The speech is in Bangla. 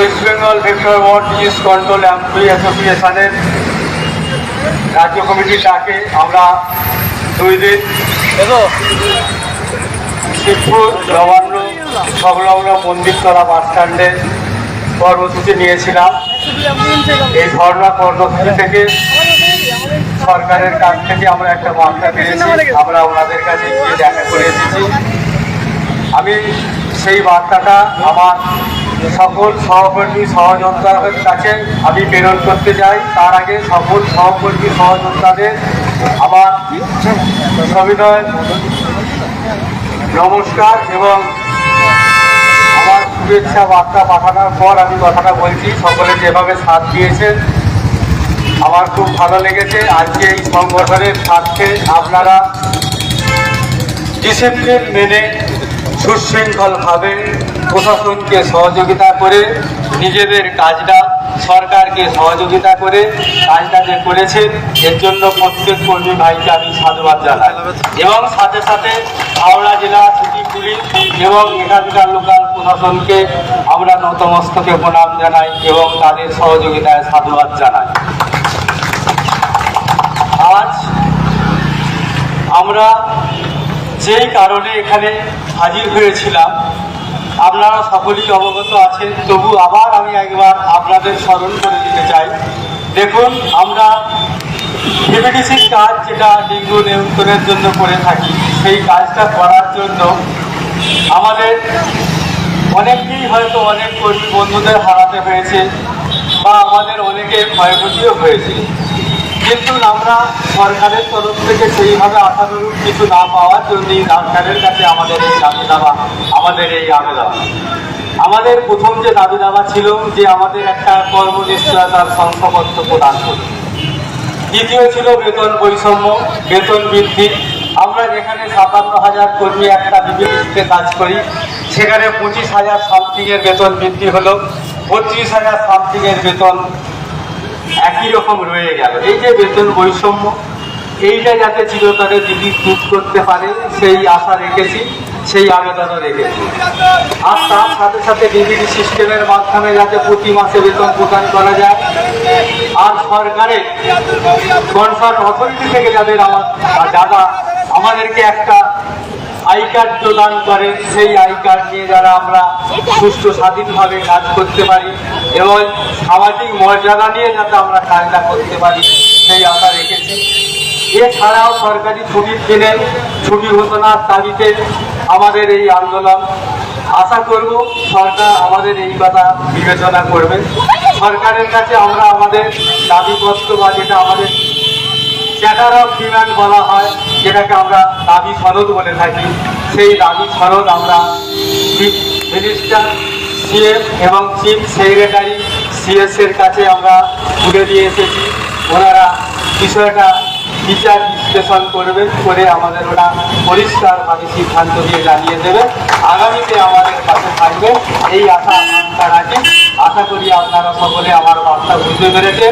West Bengal vector ward disease control employee অ্যাসোসিয়েশনের রাজ্য কমিটির ডাকে আমরা দুই দিন শিবপুর নবান্ন সংলগ্ন মন্দিরতলা বাস স্ট্যান্ডে কর্মসূচি নিয়েছিলাম। এই ধর্ণা কর্মসূচি থেকে সরকারের কাছ থেকে আমরা একটা বার্তা পেয়েছি। আমরা ওনাদের কাছে গিয়ে দেখা করে এসেছি। আমি সেই বার্তাটা আমার সকল সহকর্মী, সহযোদ্ধাদের কাছে আমি প্রেরণ করতে চাই। তার আগে সকল সহকর্মী, সহযোদ্ধাদের আমার সবিনয় নমস্কার এবং আমার শুভেচ্ছা বার্তা পাঠানোর পর আমি কথাটা বলছি। সকলে যেভাবে সাথ দিয়েছেন, আমার খুব ভালো লেগেছে। আজকে এই সংগঠনের স্বার্থে আপনারা ডিসিপ্লিন মেনে সুশৃঙ্খলভাবে প্রশাসনকে সহযোগিতা করে, নিজেদের কাজটা, সরকারকে সহযোগিতা করে কাজটা যে করেছেন এর জন্য প্রত্যেক কর্মী ভাইকে আমি সাধুবাদ জানাই। এবং সাথে সাথে হাওড়া জেলা সিটি পুলিশ এবং এখানকার লোকাল প্রশাসনকে আমরা নতমস্তকে প্রণাম জানাই এবং তাদের সহযোগিতায় সাধুবাদ জানাই। আজ আমরা যেই কারণে এখানে হাজির হয়েছিলাম আপনারা সকলেই অবগত আছেন তবু আবার আমি একবার আপনাদের স্মরণ করে দিতে চাই। দেখুন, আমরা ডিবিডিসির কাজ যেটা ডেঙ্গু নিয়ন্ত্রণের জন্য করে থাকি, সেই কাজটা করার জন্য আমাদের অনেকেই হয়তো অনেক কর্মী বন্ধুদের হারাতে হয়েছে বা আমাদের অনেকের ক্ষয়ক্ষতিও হয়েছে। কিন্তু আমরা সরকারের তরফ থেকে সেইভাবে আশানুরূপ কিছু না পাওয়ার জন্যই সরকারের কাছে আমাদের এই দাবি দাবা আমাদের এই আবেদন। আমাদের প্রথম যে দাবি দাবা ছিল যে আমাদের একটা কর্মনিশ্চয়তার শংসাপত্র প্রদান করুন। দ্বিতীয় ছিল বেতন বৈষম্য, বেতন বৃদ্ধি। আমরা যেখানে সাতান্ন হাজার কর্মী একটা বিবিসিতে কাজ করি, সেখানে পঁচিশ হাজার সামথিংয়ের বেতন বৃদ্ধি হলো। বত্রিশ হাজার সামথিংয়ের বেতন একই রকম রয়ে গেল। এই যে বেতন বৈষম্য, এইটা যাতে চিরতরে দিদি দূর করতে পারে, সেই আশা রেখেছি, সেই আবেদনও রেখেছি। আর তার সাথে সাথে ডিবিডি সিস্টেমের মাধ্যমে যাতে প্রতি মাসে বেতন প্রদান করা যায়। আর সরকারের কনসার্ট অথরিটি থেকে যাদের আমার যারা আমাদেরকে একটা আই কার্ড প্রদান করে, সেই আই কার্ড নিয়ে যারা আমরা সুস্থ স্বাধীনভাবে কাজ করতে পারি এবং সামাজিক মর্যাদা নিয়ে যাতে আমরা কাজটা করতে পারি, সেই আশা রেখেছি। এছাড়াও সরকারি ছুটির দিনে, ছুটি ঘোষণার দাবিতে আমাদের এই আন্দোলন। আশা করব সরকার আমাদের এই কথা বিবেচনা করবে। সরকারের কাছে আমরা আমাদের দাবিপত্র বা যেটা আমাদের চ্যাটার অফ ডিমান্ড বলা হয় যেটাকে আমরা দাবি সনদ বলে থাকি, সেই দাবি সনদ আমরা মিনিস্টার সিএম এবং চিফ সেক্রেটারি সিএস এর কাছে আমরা তুলে দিয়ে এসেছি। ওনারা বিষয়টা বিচার বিশ্লেষণ করবে করে আমাদের ওরা পরিষ্কারভাবে সিদ্ধান্ত দিয়ে জানিয়ে দেবে আগামীতে আমাদের কাছে থাকবে এই আশা আকাঙ্ক্ষা রাখি। আশা করি আপনারা সকলে আমার বার্তা বুঝতে পেরেছে